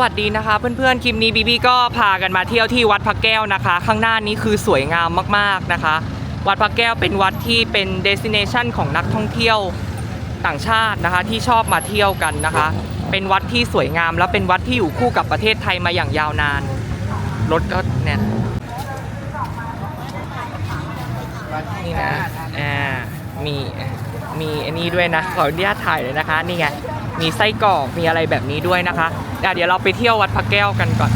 วัสดีนะคะ เพื่อนๆ คลิปนี้บีบีก็พากันมาเที่ยวที่วัดพระแก้วนะคะ ข้างหน้านี้คือสวยงามมากๆนะคะ วัดพระแก้วเป็นวัดที่เป็นเดส i เนชันของนักท่องเที่ยวต่างชาตินะคะ ที่ชอบมาเที่ยวกันนะคะ เป็นวัดที่สวยงามและเป็นวัดที่อยู่คู่กับประเทศไทยมาอย่างยาวนานรถก็แน่นนี่นะอ่ามีมีอันนี้ด้วยนะขออนุญาตถ่ายเลยนะคะนี่ไง มีไส้กรอกมีอะไรแบบนี้ด้วยนะคะเดี๋ยวเราไปเที่ยววัดพระแก้วกันก่อน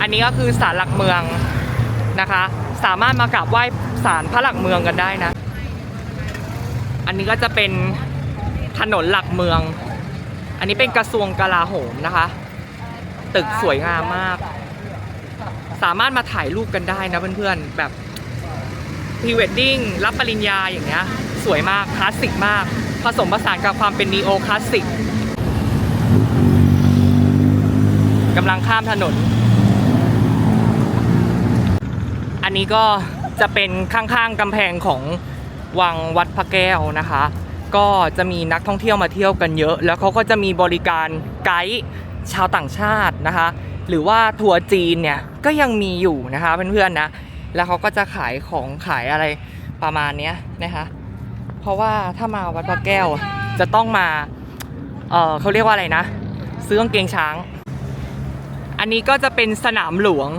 อันนี้ก็คือศาลหลักเมืองนะคะ สามารถมากราบไหว้ศาลพระหลักเมืองกันได้นะ อันนี้ก็จะเป็นถนนหลักเมือง อันนี้เป็นกระทรวงกลาโหมนะคะ ตึกสวยงามมาก สามารถมาถ่ายรูปกันได้นะเพื่อนๆแบบพรีเวดดิ้งรับปริญญาอย่างเงี้ย สวยมากคลาสสิกมาก ผสมผสานกับความเป็นนีโอคลาสสิกกำลังข้ามถนน อันนี้ก็จะเป็นข้างๆกำแพงของวังวัดพระแก้วนะคะ ก็จะมีนักท่องเที่ยวมาเที่ยวกันเยอะ แล้วเขาก็จะมีบริการไกด์ชาวต่างชาตินะคะ หรือว่าทัวร์จีนเนี่ยก็ยังมีอยู่นะคะเพื่อนๆนะ แล้วเขาก็จะขายของขายอะไรประมาณนี้นะคะ เพราะว่าถ้ามาวัดพระแก้วจะต้องมา เออเขาเรียกว่าอะไรนะ ซื้อกางเกงช้าง อันนี้ก็จะเป็นสนามหลวง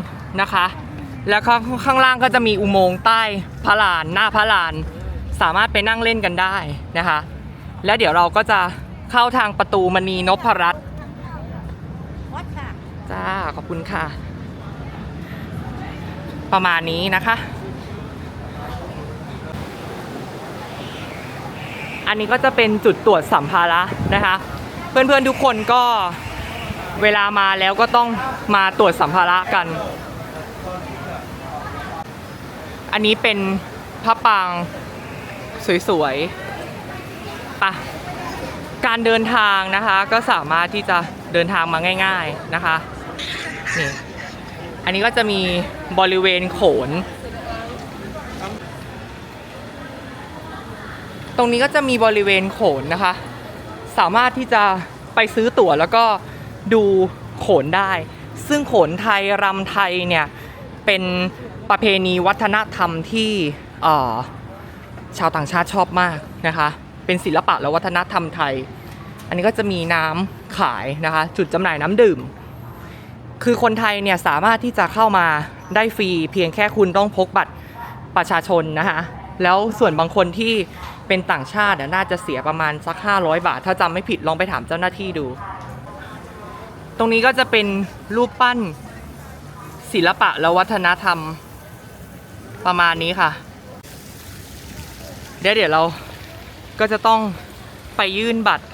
นะคะ แล้วข้างข้างล่างก็จะมีอุโมงค์ใต้พระลาน หน้าพระลาน สามารถไปนั่งเล่นกันได้นะคะ และเดี๋ยวเราก็จะเข้าทางประตูมณีนพรัตน์จ้าขอบคุณค่ะ ประมาณนี้นะคะ อันนี้ก็จะเป็นจุดตรวจสัมภาระนะคะ เพื่อนๆทุกคนก็เวลามาแล้วก็ต้องมาตรวจสัมภาระกัน อันนี้เป็นพระปางสวยๆปะการเดินทางนะคะก็สามารถที่จะเดินทางมาง่าย ๆนะคะนี่อันนี้ก็จะมีบริเวณโขน ตรงนี้ก็จะมีบริเวณโขนนะคะ สามารถที่จะไปซื้อตั๋วแล้วก็ดูโขนได้ ซึ่งโขนไทยรำไทยเนี่ยเป็นประเพณีวัฒนธรรมที่ชาวต่างชาติชอบมากนะคะ เป็นศิลปะและวัฒนธรรมไทย อันนี้ก็จะมีน้ำขายนะคะ จุดจำหน่ายน้ำดื่ม คือคนไทยเนี่ยสามารถที่จะเข้ามาได้ฟรี เพียงแค่คุณต้องพกบัตรประชาชนนะคะ แล้วส่วนบางคนที่ เป็นต่างชาติน่าจะเสียประมาณสัก 500 บาท ถ้าจำไม่ผิดลองไปถามเจ้าหน้าที่ดู ตรงนี้ก็จะเป็นรูปปั้น ศิลปะและวัฒนธรรมประมาณนี้ค่ะ เดี๋ยวเดี๋ยวเราก็จะต้องไปยื่นบัตร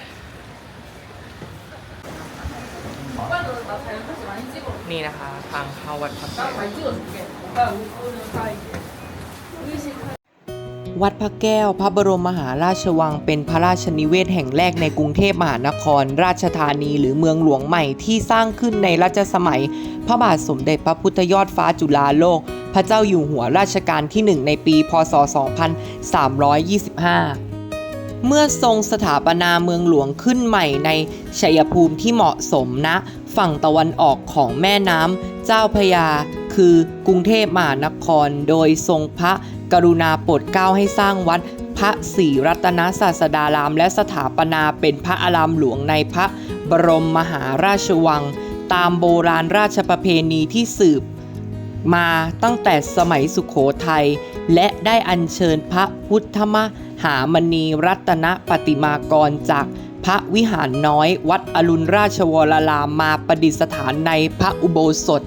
นี่นะคะ ทางเข้าวัดพระแก้ว วัดพระแก้ว พระบรมมหาราชวังเป็นพระราชนิเวศแห่งแรกในกรุงเทพมหานคร ราชธานีหรือเมืองหลวงใหม่ที่สร้างขึ้นในรัชสมัย พระบาทสมเด็จพระพุทธยอดฟ้าจุฬาโลก พระเจ้าอยู่หัวรัชกาลที่1ในปีพศ 2325เมื่อทรงสถาปนาเมืองหลวงขึ้นใหม่ในชัยภูมิที่เหมาะสมณฝั่งตะวันออกของแม่น้ำเจ้าพยา คือกรุงเทพมหานคร โดยทรงพระ กรุณาโปรดเกล้าให้สร้างวัดพระศรีรัตนศาสดาราม และสถาปนาเป็นพระอารามหลวงในพระบรมมหาราชวัง ตามโบราณราชประเพณีที่สืบมาตั้งแต่สมัยสุขโขทัย และได้อัญเชิญพระพุทธมหามณีรัตนปฏิมากรจากพระวิหารน้อย วัดอรุณราชวรารามมาประดิษฐานในพระอุโบสถ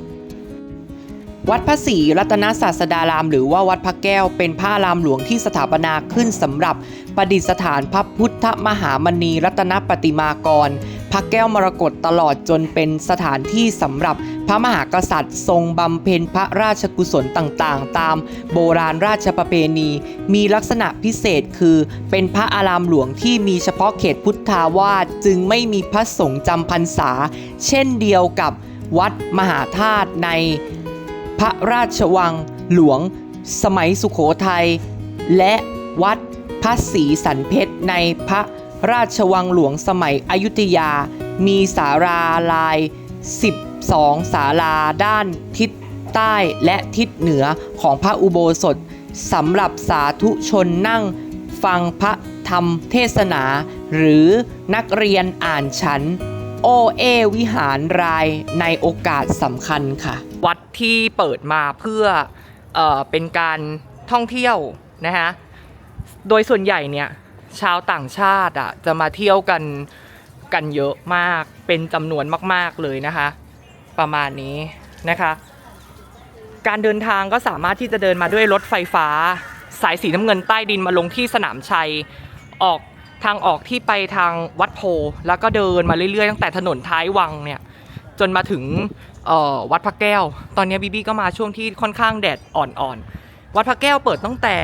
วัดพระศรีรัตนศาสดาราม หรือว่าวัดพระแก้วเป็นพระอารามหลวงที่สถาปนาขึ้นสำหรับประดิษฐานพระพุทธมหามณีรัตนปฏิมากร พระแก้วมรกตตลอดจนเป็นสถานที่สำหรับพระมหากษัตริย์ ทรงบำเพ็ญพระราชกุศลต่างๆ ตามโบราณราชประเพณี มีลักษณะพิเศษคือ เป็นพระอารามหลวงที่มีเฉพาะเขตพุทธาวาสจึงไม่มีพระสงฆ์จำพรรษา เช่นเดียวกับวัดมหาธาตุใน พระราชวังหลวง สมัยสุขโขทัย และวัดพระศรีสันเพชรในพระราชวังหลวงสมัยอยุธยา มีศาลาลาย 12ศาลาด้านทิศใต้และทิศเหนือของพระอุโบสถสำหรับสาธุชนนั่งฟังพระธรรมเทศนา หรือนักเรียนอ่านฉัน โอเอวิหารรายในโอกาสสำคัญค่ะ วัดที่เปิดมาเพื่อเออเป็นการท่องเที่ยวนะฮะโดยส่วนใหญ่เนี่ยชาวต่างชาติอะจะมาเที่ยวกันกันเยอะมากเป็นจำนวนมาก ๆเลยนะคะ ประมาณนี้นะคะ การเดินทางก็สามารถที่จะเดินมาด้วยรถไฟฟ้า สายสีน้ำเงินใต้ดินมาลงที่สนามชัยออกทางออกที่ไปทางวัดโพแล้วก็เดินมาเรื่อยๆ ตั้งแต่ถนนท้ายวังเนี่ยจนมาถึง วัดพระแก้ว ตอนนี้บีบีก็มาช่วงที่ค่อนข้างแดดอ่อนๆ วัดพระแก้วเปิดตั้งแต่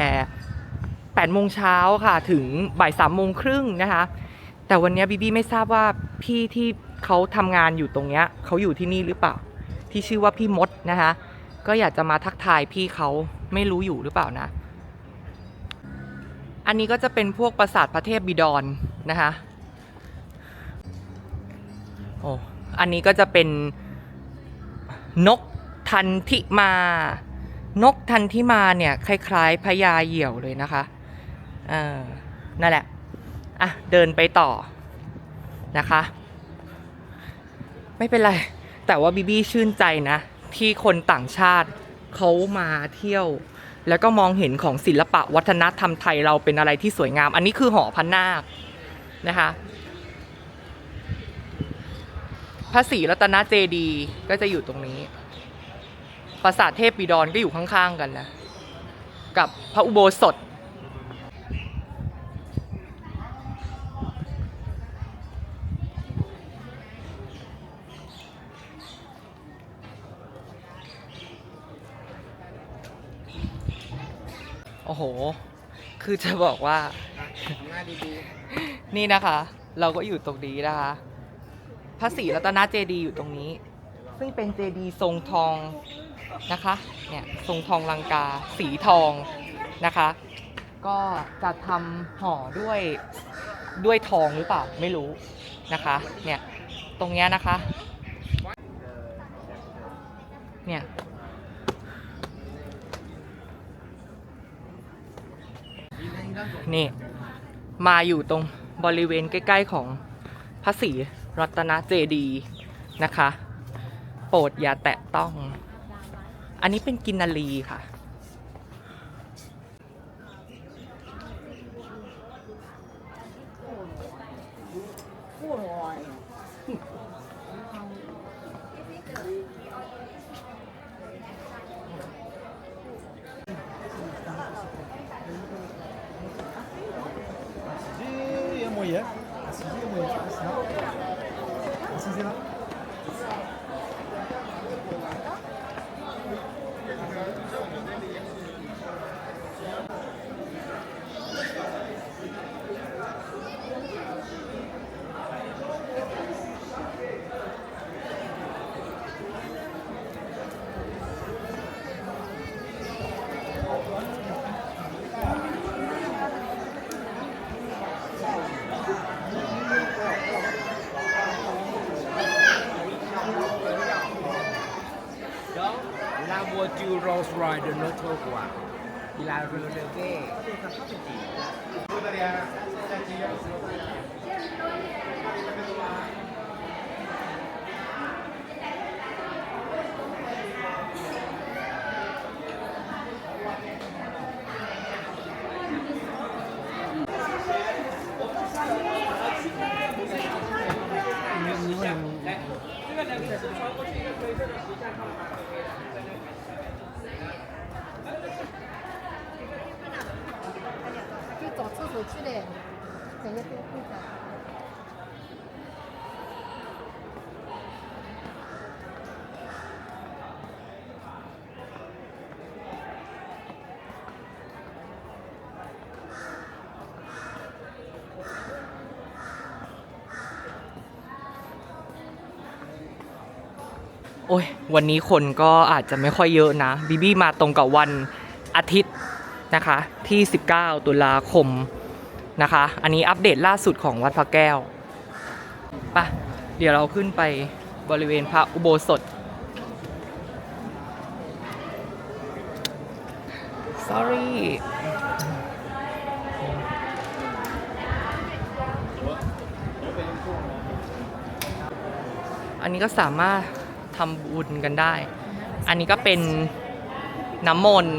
8โมงเช้าค่ะถึงบ่ายสามโมงครึ่งนะคะ แต่วันนี้บีบีไม่ทราบว่าพี่ที่เขาทำงานอยู่ตรงเนี้ยเขาอยู่ที่นี่หรือเปล่า ที่ชื่อว่าพี่มดนะคะ ก็อยากจะมาทักทายพี่เขาไม่รู้อยู่หรือเปล่านะ อันนี้ก็จะเป็นพวกปราสาทพระเทพบิดรนะคะโอ้อันนี้ก็จะเป็น นกทันทิมา นกทันทิมาเนี่ย คล้ายๆพญาเหยี่ยวเลยนะคะเออนั่นแหละ อะ เดินไปต่อนะคะ ไม่เป็นไร แต่ว่าบีบี้ชื่นใจนะ ที่คนต่างชาติเขามาเที่ยว แล้วก็มองเห็นของศิลปะวัฒนธรรมไทยเราเป็นอะไรที่สวยงาม อันนี้คือหอพันนาคนะคะ พระศรีรัตนเจดีย์ก็จะอยู่ตรงนี้ ปราสาทเทพบิดรก็อยู่ข้างๆกันนะ กับพระอุโบสถ โอ้โห คือจะบอกว่า นี่นะคะ เราก็อยู่ตรงนี้นะคะ พระศรีรัตนเจดีย์อยู่ตรงนี้ ซึ่งเป็นเจดีย์ทรงทองนะคะเนี่ยทรงทองลังกาสีทองนะคะ ก็จะทำห่อด้วยด้วยทองหรือเปล่าไม่รู้นะคะเนี่ยตรงเนี้ยนะคะเนี่ยนี่มาอยู่ตรงบริเวณใกล้ ๆ ของพระศรี รัตนเจดีนะคะ โปรดอย่าแตะต้อง อันนี้เป็นกินนาลีค่ะ 来，这个两个是穿过去一个黑色的皮带，看？ 출해 되게 예쁘 다. โอ้ย วันนี้คนก็อาจจะไม่ค่อยเยอะนะ บีบี้มาตรงกับวันอาทิตย์นะคะ ที่ 19 ตุลาคม นะคะ อันนี้อัปเดตล่าสุดของวัดพระแก้วไปะเดี๋ยวเราขึ้นไปบริเวณพระอุโบสถ sorry อันนี้ก็สามารถทำบุญกันได้ อันนี้ก็เป็นน้ำมนต์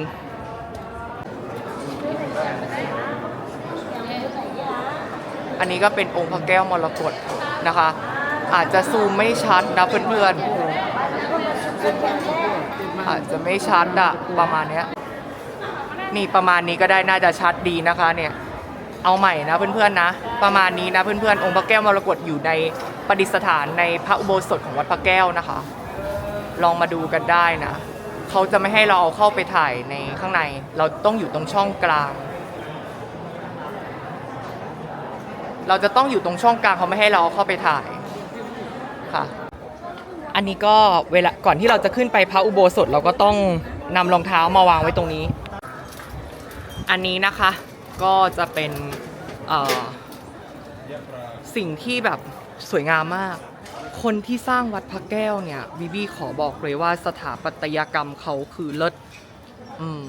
อันนี้ก็เป็นองค์พระแก้วมรกตนะคะ อาจจะซูมไม่ชัดนะเพื่อนๆอาจจะไม่ชัดอะประมาณเนี้ยนี่ประมาณนี้ก็ได้น่าจะชัดดีนะคะเนี่ยเอาใหม่นะเพื่อนๆนะ ประมาณนี้นะเพื่อนๆองค์พระแก้วมรกตอยู่ในประดิษฐานในพระอุโบสถของวัดพระแก้วนะคะ ลองมาดูกันได้นะเขาจะไม่ให้เราเอาเข้าไปถ่ายในข้างใน เราต้องอยู่ตรงช่องกลาง เราจะต้องอยู่ตรงช่องกลางเขาไม่ให้เราเข้าไปถ่ายค่ะ อันนี้ก็เวลาก่อนที่เราจะขึ้นไปพระอุโบสถเราก็ต้องนำรองเท้ามาวางไว้ตรงนี้ อันนี้นะคะก็จะเป็นสิ่งที่แบบสวยงามมาก คนที่สร้างวัดพระแก้วเนี่ยบีบีขอบอกเลยว่าสถาปัตยกรรมเขาคือเลิศอืม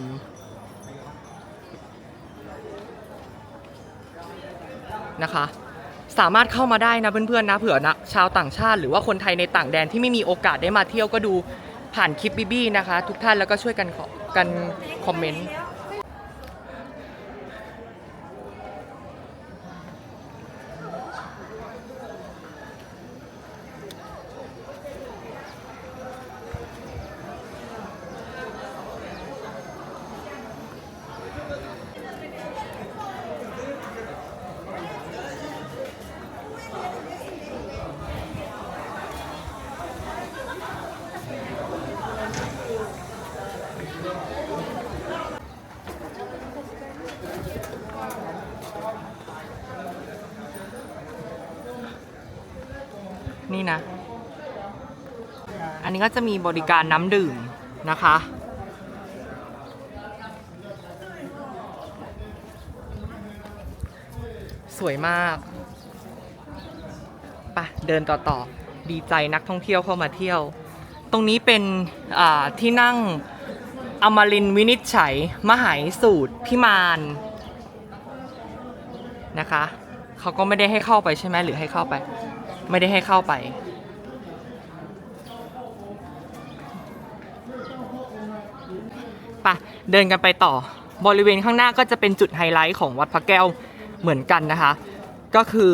นะคะ สามารถเข้ามาได้นะเพื่อนๆนะเผื่อนะชาวต่างชาติหรือว่าคนไทยในต่างแดนที่ไม่มีโอกาสได้มาเที่ยวก็ดูผ่านคลิปบีบีนะคะ ทุกท่านแล้วก็ช่วยกันขอกันคอมเมนต์ นี่นะ อันนี้ก็จะมีบริการน้ำดื่มนะคะ สวยมากไปะเดินต่อต่อดีใจนักท่องเที่ยวเข้ามาเที่ยว ตรงนี้เป็นที่นั่งอมรินวินิจฉัย มหายสูตรพิมานนะคะ เขาก็ไม่ได้ให้เข้าไปใช่ไหมหรือให้เข้าไป ไม่ได้ให้เข้าไปไปะเดินกันไปต่อ บริเวณข้างหน้าก็จะเป็นจุดไฮไลท์ของวัดพระแก้วเหมือนกันนะคะ ก็คือ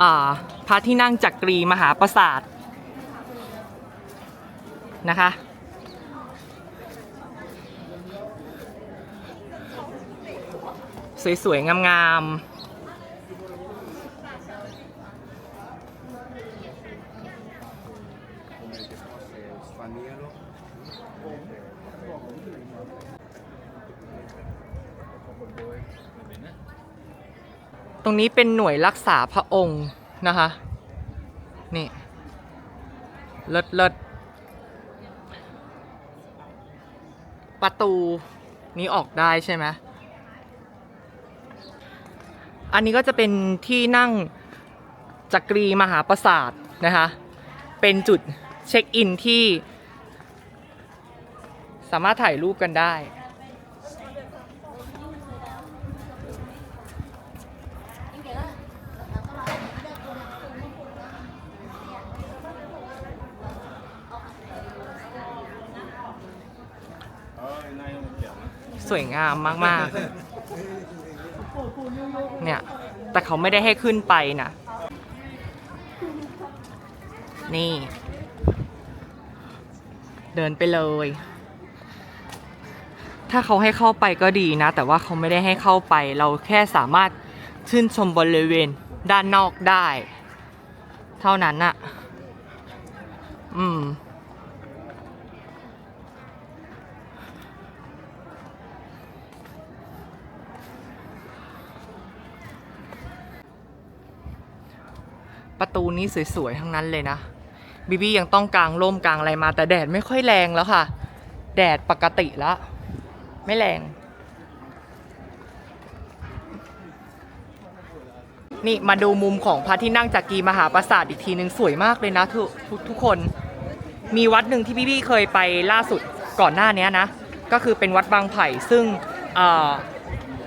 อพระที่นั่งจักรีมหาปราสาทนะคะสวยๆงามๆ รงนี้เป็นหน่วยรักษาพระองค์นะคะ นี่เลิศเลิศประตูนี้ออกได้ใช่ไหมอันนี้ก็จะเป็นที่นั่งจักรีมหาปราสาทนะคะ เป็นจุดเช็คอินที่สามารถถ่ายรูปกันได้ สวยงามมากๆ เนี่ย แต่เขาไม่ได้ให้ขึ้นไปนะ นี่ เดินไปเลย ถ้าเขาให้เข้าไปก็ดีนะ แต่ว่าเขาไม่ได้ให้เข้าไป เราแค่สามารถชื่นชมบริเวณด้านนอกได้ เท่านั้นน่ะ อืม ประตูนี้สวยๆ ทั้งนั้นเลยนะบีบี้ยังต้องกางร่มกางอะไรมา แต่แดดไม่ค่อยแรงแล้วค่ะ แดดปกติแล้ว ไม่แรง นี่มาดูมุมของพระที่นั่งจากกีมหาปราสาทอีกทีหนึ่งสวยมากเลยนะทุกทุกทุกคน มีวัดหนึ่งที่พี่ๆเคยไปล่าสุดก่อนหน้านี้นะ ก็คือเป็นวัดบางไผ่ซึ่งเอ่อ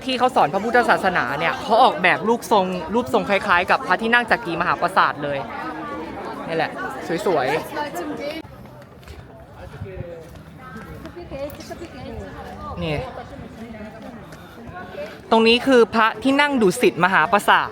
ที่เขาสอนพระพุทธศาสนาเนี่ยเขาออกแบบรูปทรงรูปทรงคล้ายๆ กับพระที่นั่งจักรีมหาปราสาทเลยนี่แหละ สวยๆนี่ตรงนี้คือพระที่นั่งดุสิตมหาปราสาท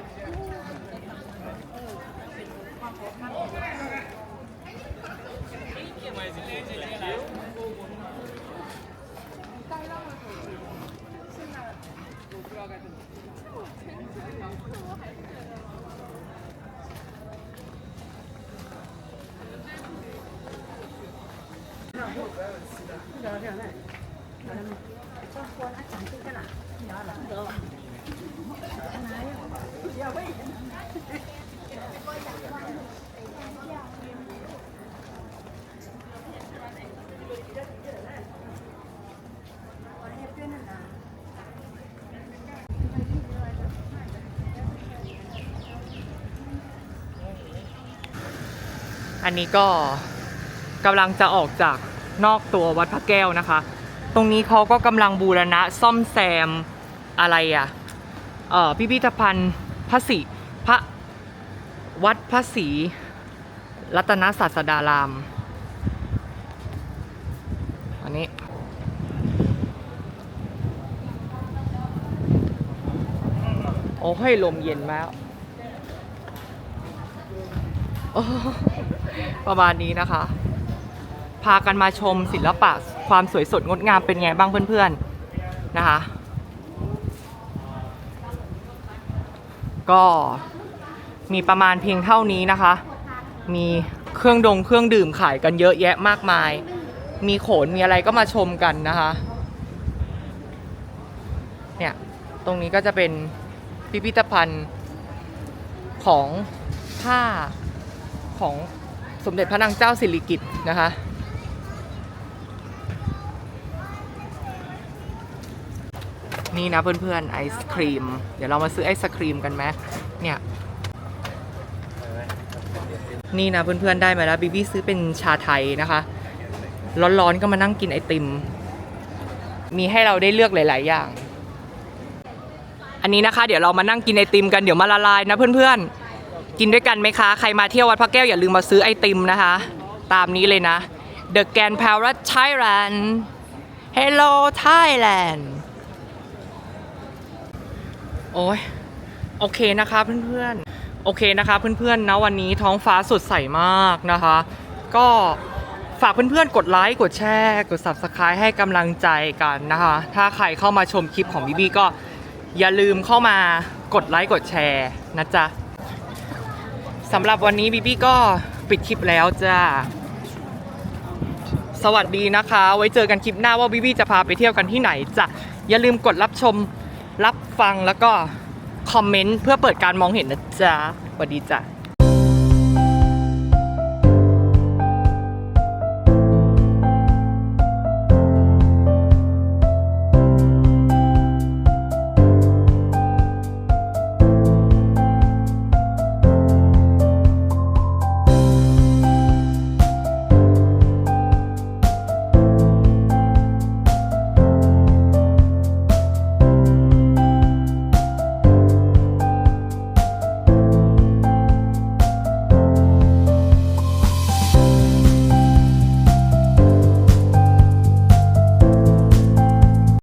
อันนี้ก็กำลังจะออกจากนอกตัววัดพระแก้วนะคะ ตรงนี้เขาก็กำลังบูรณะซ่อมแซมอะไรอะเอ่อพิพิธภัณฑ์พระศรีพระวัดพระศรีรัตนศาสดาราม อันนี้โอ้ให้ลมเย็นมาก ประมาณนี้นะคะ พากันมาชมศิลปะความสวยสดงดงามเป็นไงบ้างเพื่อนๆนะคะ ก็มีประมาณเพียงเท่านี้นะคะ มีเครื่องดงเครื่องดื่มขายกันเยอะแยะมากมาย มีโขนมีอะไรก็มาชมกันนะคะ เนี่ย ตรงนี้ก็จะเป็นพิพิธภัณฑ์ของผ้า ของสมเด็จพระนางเจ้าสิริกิติ์นะคะ นี่นะเพื่อนๆไอศครีม เดี๋ยวเรามาซื้อไอศครีมกันไหมเนี่ย นี่นะเพื่อนๆได้มาแล้วบีบี้ซื้อเป็นชาไทยนะคะ ร้อนๆก็มานั่งกินไอติม มีให้เราได้เลือกหลาย ๆ อย่าง อันนี้นะคะ เดี๋ยวเรามานั่งกินไอติมกันเดี๋ยวมาละลายนะเพื่อนๆ กินด้วยกันไหมคะ ใครมาเที่ยววัดพระแก้วอย่าลืมมาซื้อไอติมนะคะ ตามนี้เลยนะ The Grand Palace Thailand Hello Thailand โอ้ยโอเคนะคะเพื่อนๆ โอเคนะคะเพื่อนๆนะวันนี้ท้องฟ้าสดใสมากนะคะ ก็ฝากเพื่อนๆ กดไลค์ กดแชร์ กด Subscribe ให้กำลังใจกันนะคะ ถ้าใครเข้ามาชมคลิปของบีบีก็อย่าลืมเข้ามากดไลค์ กดแชร์นะจ๊ะ สำหรับวันนี้บีบีก็ปิดคลิปแล้วจ้า สวัสดีนะคะ ไว้เจอกันคลิปหน้าว่าบีบีจะพาไปเที่ยวกันที่ไหนจ้ะอย่าลืมกดรับชมรับฟังแล้วก็คอมเมนต์เพื่อเปิดการมองเห็นนะจ๊ะสวัสดีจ้ะ